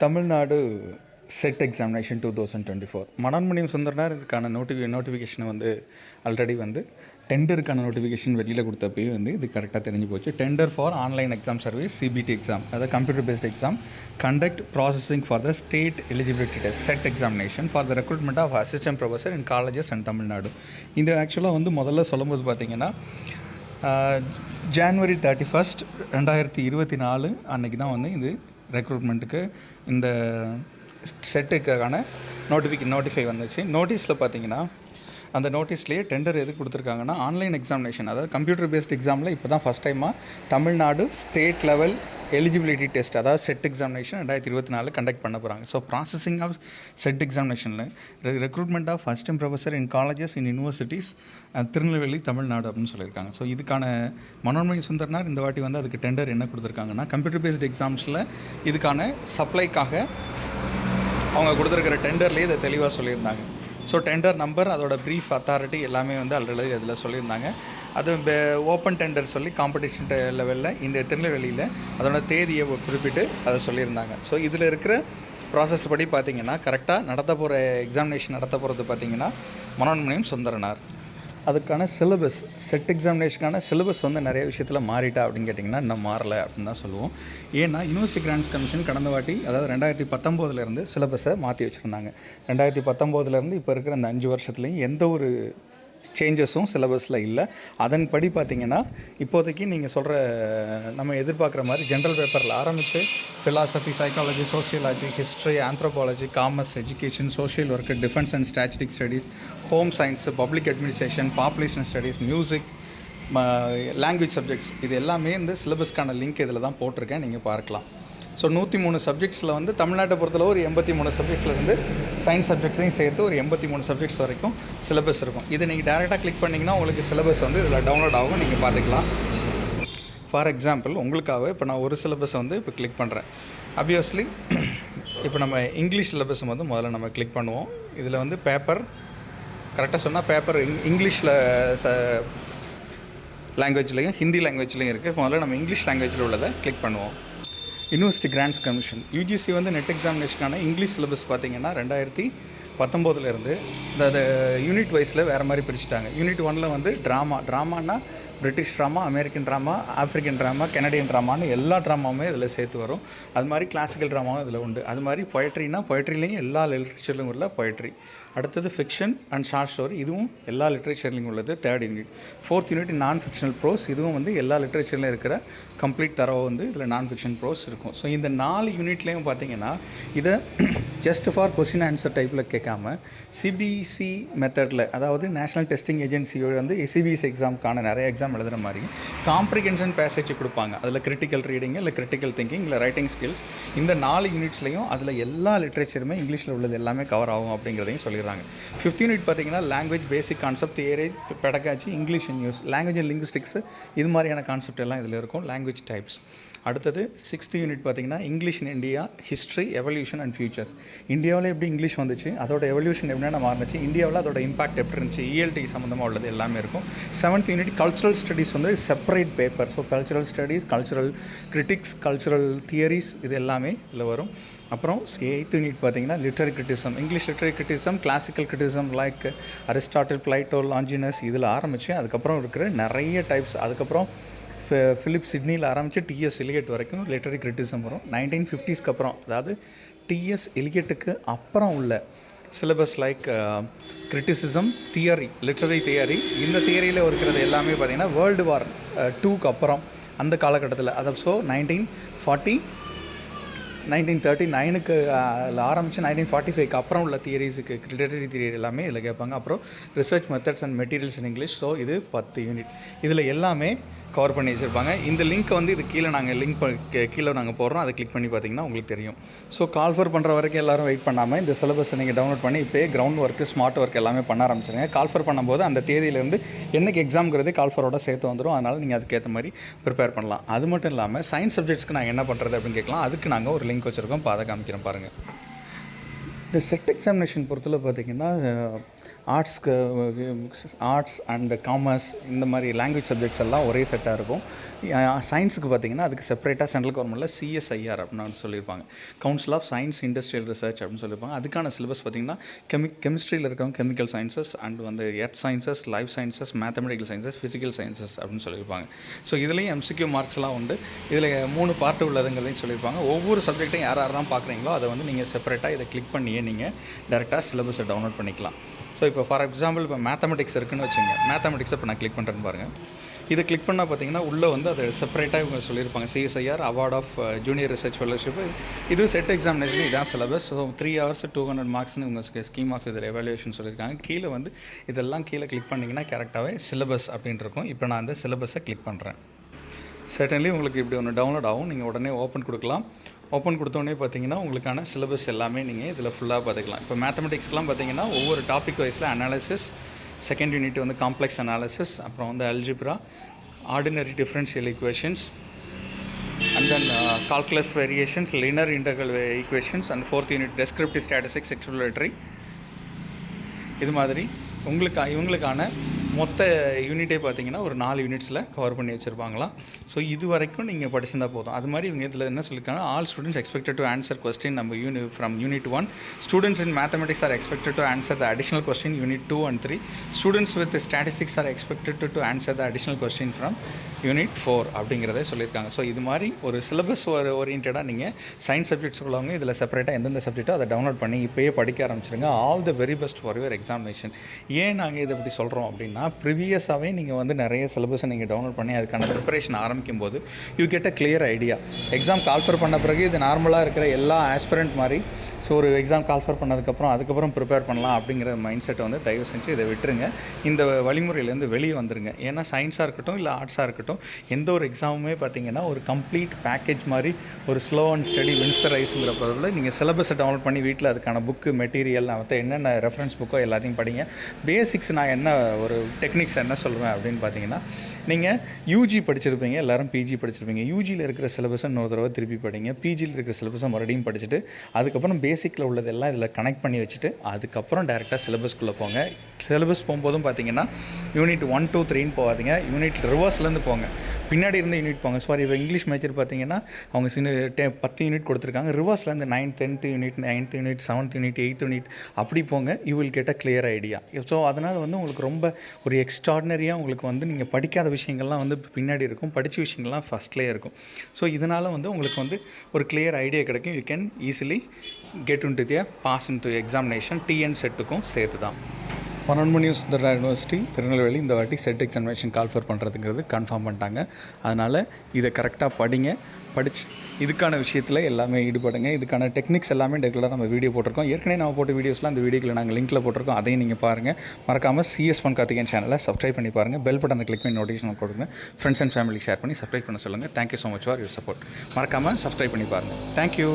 Tamil Nadu SET examination two thousand twenty four Manonmaniam Sundaranar இதுக்கான நோட்டிஃபி நோட்டிஃபிகேஷனை வந்து ஆல்ரெடி வந்து டெண்டருக்கான நோட்டிஃபிகேஷன் வெளியில் கொடுத்தப்பயே வந்து இது கரெக்டாக தெரிஞ்சு போச்சு. Tender for online exam service CBT exam அதாவது computer based exam conduct processing for the state eligibility test SET examination for the recruitment of assistant professor in colleges and Tamil Nadu இந்த ஆக்சுவலாக வந்து முதல்ல சொல்லும்போது பார்த்தீங்கன்னா ஜான்வரி தேர்ட்டி ஃபஸ்ட் ரெண்டாயிரத்தி இருபத்தி நாலு அன்றைக்கி தான் வந்து இது ரெக்ரூட்மெண்ட்டுக்கு இந்த செட்டுக்கான நோட்டிஃபிக் நோட்டிஃபை வந்துச்சு. நோட்டீஸில் பார்த்தீங்கன்னா அந்த நோட்டீஸ்லேயே டெண்டர் எது கொடுத்துருக்காங்கன்னா ஆன்லைன் எக்ஸாமினேஷன் அதாவது கம்ப்யூட்டர் பேஸ்ட் எக்ஸாமில் இப்போ தான் ஃபஸ்ட் டைமாக Tamil Nadu state level eligibility test அதாவது செட் எக்ஸாமினேஷன் ரெண்டாயிரத்தி இருபத்தி நாலு கண்டக்ட் பண்ண போகிறாங்க so processing of SET எக்ஸாமினேஷனில் recruitment of first time professor in colleges in universities Tirunelveli Tamil Nadu அப்படின்னு சொல்லியிருக்காங்க. ஸோ இதுக்கான மனோன்மணி சுந்தர்னார் இந்த வாட்டி வந்து அதுக்கு டெண்டர் என்ன கொடுத்துருக்காங்கன்னா கம்ப்யூட்டர் பேஸ்டு எக்ஸாம்ஸில் இதுக்கான சப்ளைக்காக அவங்க கொடுத்துருக்கிற டெண்டர்லேயே இதை தெளிவாக சொல்லியிருந்தாங்க. ஸோ டெண்டர் நம்பர் அதோட ப்ரீஃப் அத்தாரிட்டி எல்லாமே வந்து ஆல்ரெடி அதில் சொல்லியிருந்தாங்க. அது ஓப்பன் டெண்டர் சொல்லி காம்படிஷன் லெவலில் இந்த திருநெல்வேலியில் அதோட தேதியை குறிப்பிட்டு அதை சொல்லியிருந்தாங்க. ஸோ இதில் இருக்கிற ப்ராசஸ் படி பார்த்தீங்கன்னா கரெக்டாக நடத்த போகிற எக்ஸாமினேஷன் நடத்த போகிறது பார்த்தீங்கன்னா மனோன்மணியம் சுந்தரனார். அதுக்கான சிலபஸ் செட் எக்ஸாமினேஷனுக்கான சிலபஸ் வந்து நிறைய விஷயத்தில் மாறிட்டா அப்படின்னு கேட்டிங்கன்னா இன்னும் மாறலை அப்படின்னு தான் சொல்லுவோம். ஏன்னா யூனிவர்சிட்டி கிராண்ட்ஸ் கமிஷன் கடந்த வாட்டி அதாவது ரெண்டாயிரத்தி பத்தொம்போதுலேருந்து சிலபஸை மாற்றி வச்சுருந்தாங்க. ரெண்டாயிரத்தி பத்தொம்போதுலேருந்து இப்போ இருக்கிற அந்த அஞ்சு வருஷத்துலையும் எந்த ஒரு சேஞ்சஸும் சிலபஸில் இல்லை. அதன்படி பார்த்தீங்கன்னா இப்போதைக்கு நீங்கள் சொல்கிற நம்ம எதிர்பார்க்குற மாதிரி ஜென்ரல் பேப்பரில் ஆரம்பித்து philosophy psychology sociology history anthropology commerce education social work defence and statistic studies home science public administration population studies music language subjects இது எல்லாமே இந்த சிலபஸ்க்கான லிங்க் இதில் தான் போட்டிருக்கேன். நீங்கள் பார்க்கலாம். ஸோ நூற்றி மூணு சப்ஜெக்ட்ஸில் வந்து தமிழ்நாட்டை பொறுத்தளவு ஒரு எண்பத்தி மூணு சப்ஜெக்ட்லேருந்து சயின்ஸ் சப்ஜெக்ட்ஸையும் சேர்த்து ஒரு எண்பத்தி மூணு சப்ஜெக்ட்ஸ் வரைக்கும் சிலபஸ் இருக்கும். இதை நீங்கள் டேரெக்டாக கிளிக் பண்ணிங்கன்னா உங்களுக்கு சிலபஸ் வந்து இதில் டவுன்லோட் ஆகும். நீங்கள் பார்த்துக்கலாம். ஃபார் எக்ஸாம்பிள் உங்களுக்காக இப்போ நான் ஒரு சிலபஸை வந்து இப்போ கிளிக் பண்ணுறேன் அப்வியஸ்லி இப்போ நம்ம இங்கிலீஷ் சிலபஸ் வந்து முதல்ல நம்ம கிளிக் பண்ணுவோம். இதில் வந்து பேப்பர் கரெக்டாக சொன்னால் பேப்பர் இங் இங்கிலீஷில் ச லாங்குவேஜ்லேயும் ஹிந்தி லாங்குவேஜ்லேயும் இருக்குது முதல்ல நம்ம இங்கிலீஷ் லாங்குவேஜில் உள்ளதை கிளிக் பண்ணுவோம். யூனிவர்சிட்டி கிராண்ட்ஸ் கமிஷன் யூஜிசி வந்து நெட் எக்ஸாமினேஷனான இங்கிலீஷ் சிலபஸ் பார்த்தீங்கன்னா ரெண்டாயிரத்தி பத்தொம்போதுலேருந்து இந்த யூனிட் வைஸில் வேறு மாதிரி பிரிச்சுட்டாங்க. யூனிட் ஒனில் வந்து drama ட்ராமானா British drama American drama African drama Canadian ட்ராமான்னு எல்லா ட்ராமாவுமே இதில் சேர்த்து வரும். அது மாதிரி கிளாசிக்கல் ட்ராமாவும் இதில் உண்டு. அது மாதிரி பொயட்ரினா பொயட்ரிலையும் எல்லா லிட்ரேச்சர்லையும் உள்ள பொயட்ரி அடுத்தது ஃபிக்ஷன் அண்ட் ஷார்ட் ஸ்டோரி இதுவும் எல்லா லிட்ரேச்சர்லையும் உள்ளது third unit fourth unit non fictional prose இதுவும் வந்து எல்லா லிட்ரேச்சர்லையும் இருக்கிற கம்ப்ளீட் தரவை வந்து இதில் நான் ஃபிக்ஷன் ப்ரோஸ் இருக்கும். ஸோ இந்த நாலு யூனிட்லேயும் பார்த்தீங்கன்னா இதை ஜஸ்ட் ஃபார் கொஸ்டின் ஆன்சர் டைப்பில் வைக்காமல் சிபிசி மெத்தடில் அதாவது நேஷனல் டெஸ்டிங் ஏஜென்சியோட வந்து சிபிஎஸ் எக்ஸாமுக்கான நிறைய எக்ஸாம் எழுதுகிற மாதிரி காம்ப்ரிகென்ஷன் பேசேஜ் கொடுப்பாங்க. அதில் கிரிட்டிக்கல் ரீடிங் இல்லை கிரிட்டிக்கல் திங்கிங் இல்லை ரைட்டிங் ஸ்கில்ஸ் இந்த நாலு யூனிட்ஸ்லையும் அதில் எல்லா லிட்ரேச்சருமே இங்கிலீஷில் உள்ளது எல்லாமே கவர் ஆகும் அப்படிங்கிறதையும் சொல்லிடுறாங்க. ஃபிஃப்த் யூனிட் பார்த்தீங்கன்னா language basic concept theory pedagogy English and news language and linguistics இது மாதிரியான கான்செப்ட் எல்லாம் இதில் இருக்கும். லாங்குவேஜ் டைப்ஸ் அடுத்தது சிக்ஸ்த் யூனிட் பார்த்தீங்கன்னா English in India history evolution and futures இந்தியாவில் எப்படி இங்கிலீஷ் வந்துச்சு? அதோட எவல்யூஷன் எப்படின்னா மாறுனுச்சு இந்தியாவில் அதோட இம்பாக்ட் எப்படி இருந்துச்சு? இஎல்டி சம்மந்தமாக உள்ளது எல்லாமே இருக்கும். செவன்த் யூனிட் கல்ச்சுரல் ஸ்டடீஸ் வந்து separate paper so cultural studies cultural critics cultural theories இது எல்லாமே இதில் வரும். அப்புறம் எயித் யூனிட் பார்த்தீங்கன்னா literary criticism English literary criticism classical criticism like Aristotle Plato Longinus இதில் ஆரம்பித்து அதுக்கப்புறம் இருக்கிற நிறைய டைப்ஸ் அதுக்கப்புறம் ஃபிலிப் சிட்னியில் ஆரம்பித்து டிஎஸ் எலிகேட் வரைக்கும் லிட்டரி கிரிட்டிசம் வரும். நைன்டீன் ஃபிஃப்டிஸ்க்கு அப்புறம் அதாவது டிஎஸ் எலிகேட்டுக்கு அப்புறம் உள்ள syllabus like criticism theory literary theory இந்த தியரியில் இருக்கிறது எல்லாமே பார்த்திங்கன்னா வேர்ல்டு வார் டூக்கு uh, அப்புறம் அந்த காலகட்டத்தில். அதை so nineteen forty nineteen thirty நைனுக்கு ஆரம்பித்து நைன்டீன் ஃபார்ட்டி ஃபைவ்க்கு அப்புறம் உள்ள தியரிஸுக்கு லிட்டரரி தியரி எல்லாமே இதில் கேட்பாங்க. அப்புறம் research methods and materials in English so இது பத்து யூனிட் இதில் எல்லாமே கவர் பண்ணி வச்சுருப்பாங்க. இந்த லிங்க்கை வந்து இது கீழே நாங்கள் லிங்க் கீழே நாங்கள் போடுறோம். அதை கிளிக் பண்ணி பார்த்தீங்கன்னா உங்களுக்கு தெரியும். ஸோ கால்ஃபர் பண்ணுற வரைக்கும் எல்லோரும் வெயிட் பண்ணாமல் இந்த சிலபஸை நீங்கள் டவுன்லோட் பண்ணி இப்போயே கிரவுண்ட் ஒர்க்கு ஸ்மார்ட் ஒர்க் எல்லாமே பண்ண ஆரம்பிச்சிருங்க. கால்ஃபர் பண்ணும்போது அந்த தேதியிலேருந்து என்னைக்கு எக்ஸாம்ங்கிறது கால்ஃபரோட சேர்த்து வந்துடும் அதனால் நீங்கள் அதுக்கேற்ற மாதிரி ப்ரிப்பேர் பண்ணலாம். அது மட்டும் இல்லாமல் சயின்ஸ் சப்ஜெக்ட்ஸ்க்கு நாங்கள் என்ன பண்ணுறது அப்படின்னு கேட்கலாம். அதுக்கு நாங்கள் ஒரு லிங்க் வச்சுருக்கோம் இப்போ அதை காமிக்கிறேன் பாருங்கள் இந்த செட் எக்ஸாமினேஷன் பொறுத்தல பார்த்தீங்கன்னா ஆர்ட்ஸ்க்கு ஆர்ட்ஸ் அண்டு காமர்ஸ் இந்த மாதிரி லாங்குவேஜ் சப்ஜெக்ட்ஸ் எல்லாம் ஒரே செட்டாக இருக்கும். சயின்ஸுக்கு பார்த்தீங்கன்னா அதுக்கு செப்பரேட்டாக சென்ட்ரல் கவர்மெண்ட்டில் சிஎஸ்ஐஆர் அப்படின்னு சொல்லியிருப்பாங்க. Council of science industrial research அப்படின்னு சொல்லியிருப்பாங்க. அதுக்கான சிலபஸ் பார்த்தீங்கன்னா கெமி கெமிஸ்ட்ரியில் இருக்கிறவங்க கெமிக்கல் சயின்சஸ் அண்ட் வந்து earth sciences life sciences mathematical sciences physical sciences அப்படின்னு சொல்லியிருப்பாங்க. ஸோ இதுலேயும் எம்சிக்யூ மார்க்ஸ்லாம் உண்டு. இதில் மூணு பார்ட் உள்ளதுங்கிறதையும் சொல்லியிருப்பாங்க. ஒவ்வொரு சப்ஜெக்ட்டையும் யார் யாரெல்லாம் பார்க்குறீங்களோ அதை வந்து நீங்கள் செப்பரேட்டாக இதை கிளிக் பண்ணியே நீங்கள் டேரெக்டாக சிலபஸை டவுன்லோட் பண்ணிக்கலாம். ஸோ இப்போ ஃபார் எக்ஸாம்பிள் இப்போ மேத்தமெட்டிக்ஸ் இருக்குன்னு வச்சுங்க. மேத்தமெட்டிக்ஸை இப்போ நான் கிளிக் பண்ணுறேன்னு பாருங்கள் இதை கிளிக் பண்ணால் பார்த்தீங்கன்னா உள்ளே வந்து அது செப்பரேட்டாக இவங்க சொல்லியிருப்பாங்க. CSIR award of junior research fellowship இது செட் எக்ஸாமினேஷன் இதான் syllabus so three hours two hundred மார்க்ஸ்னு இவங்க ஸ்கீம் ஆஃப் இதில் எவாலுவேஷன் சொல்லியிருக்காங்க. கீழே வந்து இதெல்லாம் கீழே கிளிக் பண்ணிங்கன்னா கரெக்டாகவே சிலபஸ் அப்படின்னு இருக்கும். இப்போ நான் அந்த சிலபஸை கிளிக் பண்ணுறேன் சர்டன்லி உங்களுக்கு இப்படி ஒன்று டவுன்லோட் ஆகும். நீங்கள் உடனே ஓப்பன் கொடுக்கலாம். ஓப்பன் கொடுத்தோடனே பார்த்தீங்கன்னா உங்களுக்கான சிலபஸ் எல்லாமே நீங்கள் இதில் ஃபுல்லாக பார்த்துக்கலாம். இப்போ மேத்தமெட்டிக்ஸ்லாம் பார்த்தீங்கன்னா ஒவ்வொரு டாபிக் வைஸில் அனாலிசிஸ் செகண்ட் யூனிட் வந்து காம்ப்ளெக்ஸ் அனாலிசிஸ் அப்புறம் வந்து algebra ordinary differential equations and then calculus variations linear integral equations and fourth unit descriptive statistics exploratory இது மாதிரி உங்களுக்கு இவங்களுக்கான மொத்த யூனிட்டே பார்த்தீங்கன்னா ஒரு நாலு யூனிட்ஸில் கவர் பண்ணி வச்சுருப்பாங்களாம். ஸோ இது வரைக்கும் நீங்கள் படிச்சிருந்தா போதும். அது மாதிரி இவங்க இதில் என்ன சொல்லியிருக்காங்க all students expected to answer question நம்ம யூனி from unit one students in mathematics are expected to answer the additional question unit two and three students with statistics are expected to answer the additional question from unit four அப்படிங்கிறத சொல்லியிருக்காங்க. So இது மாதிரி ஒரு syllabus ஒரு ஓரியன்டாக நீங்கள் science subjects உள்ளவங்க இதில் செப்பரேட்டாக எந்தெந்த சப்ஜெக்ட்டோ அதை டவுன்லோட் பண்ணி இப்போயே படிக்க ஆரம்பிச்சிருங்க. All the very best for your examination ஏன் நாங்கள் இதை பற்றி சொல்கிறோம் அப்படின்னா ப்ரிவியஸாகவே நீங்கள் வந்து நிறைய சிலபஸை நீங்கள் டவுன்லோட் பண்ணி அதுக்கான ப்ரிப்பரேஷன் ஆரம்பிக்கும் போது you get a clear idea exam call for பண்ண பிறகு இது நார்மலாக இருக்கிற எல்லா ஆஸ்பிரண்ட் மாதிரி ஸோ ஒரு எக்ஸாம் கால்ஃபர் பண்ணதுக்கப்புறம் அதுக்கப்புறம் ப்ரிப்பேர் பண்ணலாம் அப்படிங்கிற மைண்ட் செட்டை வந்து தயவு செஞ்சு இதை விட்டுருங்க. இந்த வழிமுறையிலேருந்து வெளியே வந்துருங்க. ஏன்னா சயின்ஸாக இருக்கட்டும் இல்லை ஆர்ட்ஸாக இருக்கட்டும் எந்த ஒரு எக்ஸாமுமே பார்த்தீங்கன்னா ஒரு கம்ப்ளீட் பேக்கேஜ் மாதிரி ஒரு ஸ்லோ அண்ட் ஸ்டடி வின்ஸ்டரைஸுங்கிற பொருளில் நீங்கள் சிலபஸை டவுன்லோட் பண்ணி வீட்டில் அதுக்கான புக்கு மெட்டீரியல் மற்ற என்னென்ன ரெஃபரன்ஸ் புக்கோ எல்லாத்தையும் படிங்க. பேசிக்ஸ் நான் என்ன ஒரு டெக்னிக்ஸ் என்ன சொல்லுவேன் அப்படின்னு பார்த்தீங்கன்னா நீங்கள் யூஜி படிச்சிருப்பீங்க எல்லாரும் பிஜி படிச்சிருப்பீங்க. யூஜியில் இருக்கிற சிலபஸை இன்னொரு தடவை திருப்பி படிங்க. பிஜியில் இருக்கிற சிலபஸை மறுபடியும் படிச்சுட்டு அதுக்கப்புறம் பேசிக்கில் உள்ளதெல்லாம் இதில் கனெக்ட் பண்ணி வச்சுட்டு அதுக்கப்புறம் டேரெக்டாக சிலபஸ்க்குள்ளே போங்க. சிலபஸ் போகும்போதும் பார்த்தீங்கன்னா யூனிட் ஒன் டூ த்ரீன்னு போகாதீங்க. யூனிட் ரிவர்ஸ்லேருந்து போங்க. பின்னாடி இருந்து யூனிட் போங்க. சாரி இப்போ இங்கிலீஷ் மேஜர் பார்த்தீங்கன்னா அவங்க சின்ன டே பத்து யூனிட் கொடுத்துருக்காங்க. ரிவர்ஸ்லேருந்து nine tenth unit ninth unit seventh unit eighth unit அப்படி போங்க. You will get a clear idea so அதனால் வந்து உங்களுக்கு ரொம்ப ஒரு எக்ஸ்ட்ராடினரியாக உங்களுக்கு வந்து நீங்கள் படிக்காத விஷயங்கள்லாம் வந்து பின்னாடி இருக்கும். படித்த விஷயங்கள்லாம் ஃபஸ்ட்லேயே இருக்கும். ஸோ இதனால் வந்து உங்களுக்கு வந்து ஒரு கிளியர் ஐடியா கிடைக்கும். You can easily get into their pass into examination TN செட்டுக்கும் சேர்த்து தான் பன்னெண்டு மணி சுந்தரா யூனிவர்சிட்டி திருநெல்வேலி இந்த வாட்டி செட் எக்ஸாமினேஷன் கால்ஃபர் பண்ணுறதுங்கிறது கன்ஃபார்ம் பண்ணிட்டாங்க. அதனால் இதை கரெக்டாக படிங்க. படிச்சு இதுக்கான விஷயத்தில் எல்லாமே ஈடுபடுங்க. இதுக்கான டெக்னிக்ஸ் எல்லாமே ரெகுலராக நம்ம வீடியோ போட்டிருக்கோம். ஏற்கனவே நம்ம போட்ட வீடியோஸ்லாம் அந்த வீடியோக்கில் நாங்கள் லிங்க்கில் போட்டிருக்கோம். அதையும் நீங்கள் பாருங்கள் மறக்காமல் சிஎஸ் ஒன் கார்த்திகேயன் சேனலை சப்ஸ்கிரைப் பண்ணி பாருங்கள் பெல் பட்டனை கிளிக் பண்ணி நோட்டிஃபிகேஷன் கொடுங்க ஃப்ரெண்ட்ஸ் அண்ட் ஃபேமிலி ஷேர் பண்ணி சப்ஸ்கிரைப் பண்ண சொல்லுங்கள் thank you so much for your support மறக்காமல் சப்ஸ்கிரைப் பண்ணி பாருங்கள் தேங்க்யூ